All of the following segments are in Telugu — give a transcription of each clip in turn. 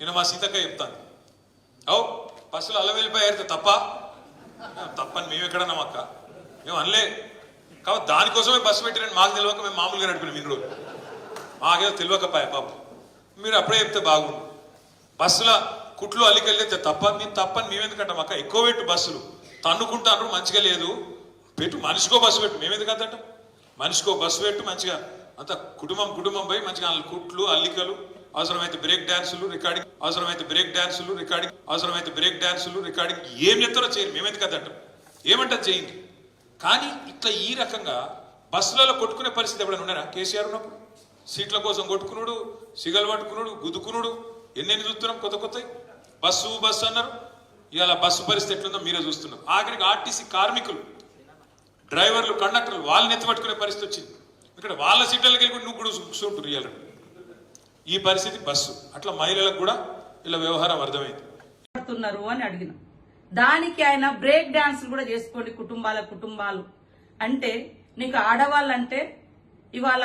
నేను మా సీతక్క చెప్తాను. అవు బస్సులో అల్ల వెళ్ళిపోయారు తప్ప? తప్పని మేము ఎక్కడన్నా అక్క? మేము అనలే. కాబట్టి దానికోసమే బస్సు పెట్టిరని మాకు తెలియక మేము మామూలుగా నడిపినాం ఇన్ని రోజులు మాకేదో తెలియకపాయ పాపం. మీరు అప్పుడే చెప్తే బాగుండు. బస్సుల కుట్లు అల్లికెళ్ళితే తప్ప మేము తప్పని మేము ఎందుకంటాం అక్క? ఎక్కువ పెట్టు బస్సులు. తన్నుకుంటాను మంచిగా లేదు. పెట్టు మనిషికో బస్సు పెట్టు. మేము ఎందుకు మనిషికో బస్సు పెట్టు మంచిగా. అంత కుటుంబం కుటుంబం పోయి మంచిగా కుట్లు అల్లికలు అవసరమైతే బ్రేక్ డాన్సులు రికార్డింగ్ అవసరమైతే బ్రేక్ డాన్సులు రికార్డింగ్ అవసరమైతే బ్రేక్ డాన్సులు రికార్డింగ్ ఏం చెప్తారో చేయండి మేము ఎందుకు ఏమంటారు చేయండి. కానీ ఇట్లా ఈ రకంగా బస్సులలో కొట్టుకునే పరిస్థితి ఎప్పుడైనా ఉన్నారా? కేసీఆర్ ఉన్నప్పుడు? సీట్ల కోసం కొట్టుకునుడు సిగలు పట్టుకునుడు గుద్దుకునుడు ఎన్నెన్ని చూస్తున్నాం? కొత్త కొత్త బస్సు బస్సు అన్నారు. ఇవాళ బస్సు పరిస్థితి ఎట్లుందో మీరే చూస్తున్నారు. ఆఖరికి ఆర్టీసీ కార్మికులు డ్రైవర్లు కండక్టర్లు వాళ్ళని ఎత్తి పట్టుకునే పరిస్థితి వచ్చింది. ఇక్కడ వాళ్ళ సీట్లకి వెళ్ళి నువ్వు కూడా కూర్చుంటారు ఇవాళ. ఈ పరిస్థితి బస్సు. అట్లా మహిళలకు కూడా ఇలా వ్యవహారం అర్థమైంది. అని అడిగిన. దానికి ఆయన బ్రేక్ డాన్స్ కూడా చేసుకోండి కుటుంబాల కుటుంబాలు. అంటే నీకు ఆడవాళ్ళంటే ఇవాళ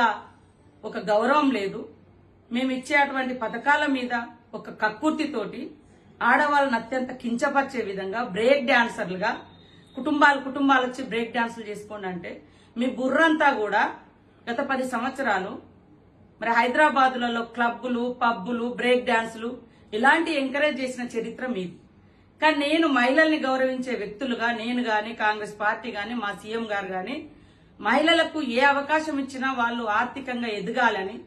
ఒక గౌరవం లేదు. మేము ఇచ్చే అటువంటి పథకాల మీద ఒక కక్కుర్తితోటి ఆడవాళ్ళని అత్యంత కించపరిచే విధంగా బ్రేక్ డాన్సర్లుగా కుటుంబాలు కుటుంబాలు వచ్చి బ్రేక్ డాన్సులు చేసుకోండి అంటే మీ బుర్రంతా కూడా గత పది సంవత్సరాలు మరి హైదరాబాదులలో క్లబ్బులు పబ్బులు బ్రేక్ డాన్సులు ఇలాంటి ఎంకరేజ్ చేసిన చరిత్ర మీది. కానీ నేను మహిళల్ని గౌరవించే వ్యక్తులుగా నేను గాని కాంగ్రెస్ పార్టీ గాని మా సీఎం గారు గాని మహిళలకు ఏ అవకాశం ఇచ్చినా వాళ్ళు ఆర్థికంగా ఎదగాలని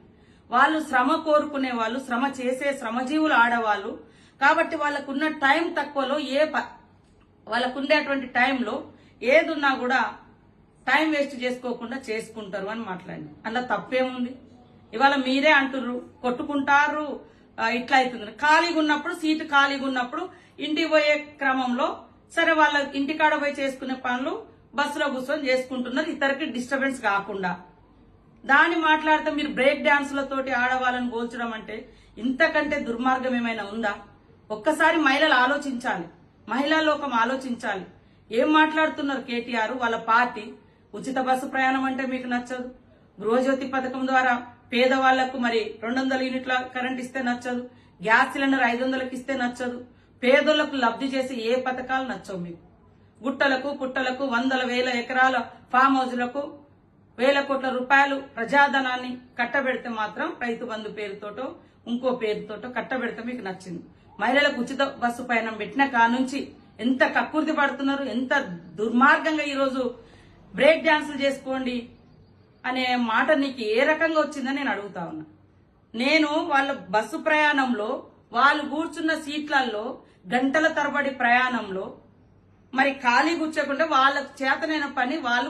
వాళ్ళు శ్రమ కోరుకునే వాళ్ళు శ్రమ చేసే శ్రమజీవులు ఆడవాళ్ళు. కాబట్టి వాళ్ళకున్న టైం తక్కువలో ఏ ప- వాళ్ళకు టైంలో ఏదున్నా కూడా టైం వేస్ట్ చేసుకోకుండా చేసుకుంటారు అని మాట్లాడింది అందులో తప్పేముంది? ఇవాళ మీరే అంటుర్రు కొట్టుకుంటారు ఇట్లా అవుతుంది. ఖాళీగా ఉన్నప్పుడు సీటు ఖాళీగా ఉన్నప్పుడు ఇంటికి పోయే క్రమంలో సరే వాళ్ళ ఇంటికాడ పోయి చేసుకునే పనులు బస్సులో కూర్చొని చేసుకుంటున్నారు. ఇతరికి డిస్టర్బెన్స్ కాకుండా. దాన్ని మాట్లాడితే మీరు బ్రేక్ డాన్సులతోటి ఆడవాళ్ళని పోల్చడం అంటే ఇంతకంటే దుర్మార్గం ఏమైనా ఉందా? ఒక్కసారి మహిళలు ఆలోచించాలి. మహిళా లోకం ఆలోచించాలి. ఏం మాట్లాడుతున్నారు కేటీఆర్? వాళ్ళ పార్టీ. ఉచిత బస్సు ప్రయాణం అంటే మీకు నచ్చదు. గృహజ్యోతి పథకం ద్వారా పేదవాళ్ళకు మరి రెండు వందల యూనిట్ల కరెంట్ ఇస్తే నచ్చదు గ్యాస్ సిలిండర్ ఐదు వందలకు ఇస్తే నచ్చదు పేదలకు లబ్ధి చేసే ఏ పథకాలు నచ్చవు మీకు? గుట్టలకు పుట్టలకు వందల వేల ఎకరాల ఫామ్ హౌజులకు వేల కోట్ల రూపాయలు ప్రజాధనాన్ని కట్టబెడితే మాత్రం రైతు బంధు పేరుతోటో ఇంకో పేరుతోటో కట్టబెడితే మీకు నచ్చింది. మహిళలకు ఉచిత బస్సు పయనం పెట్టిన కానుంచి ఎంత కక్కుర్తి పడుతున్నారు ఎంత దుర్మార్గంగా ఈరోజు బ్రేక్ డాన్సులు చేసుకోండి. అనే మాట నీకు ఏ రకంగా వచ్చిందని నేను అడుగుతా ఉన్నా. నేను వాళ్ళ బస్సు ప్రయాణంలో వాళ్ళు కూర్చున్న సీట్లలో గంటల తరబడి ప్రయాణంలో మరి ఖాళీ కూర్చోకుండా వాళ్ళకు చేతనైన పని వాళ్ళు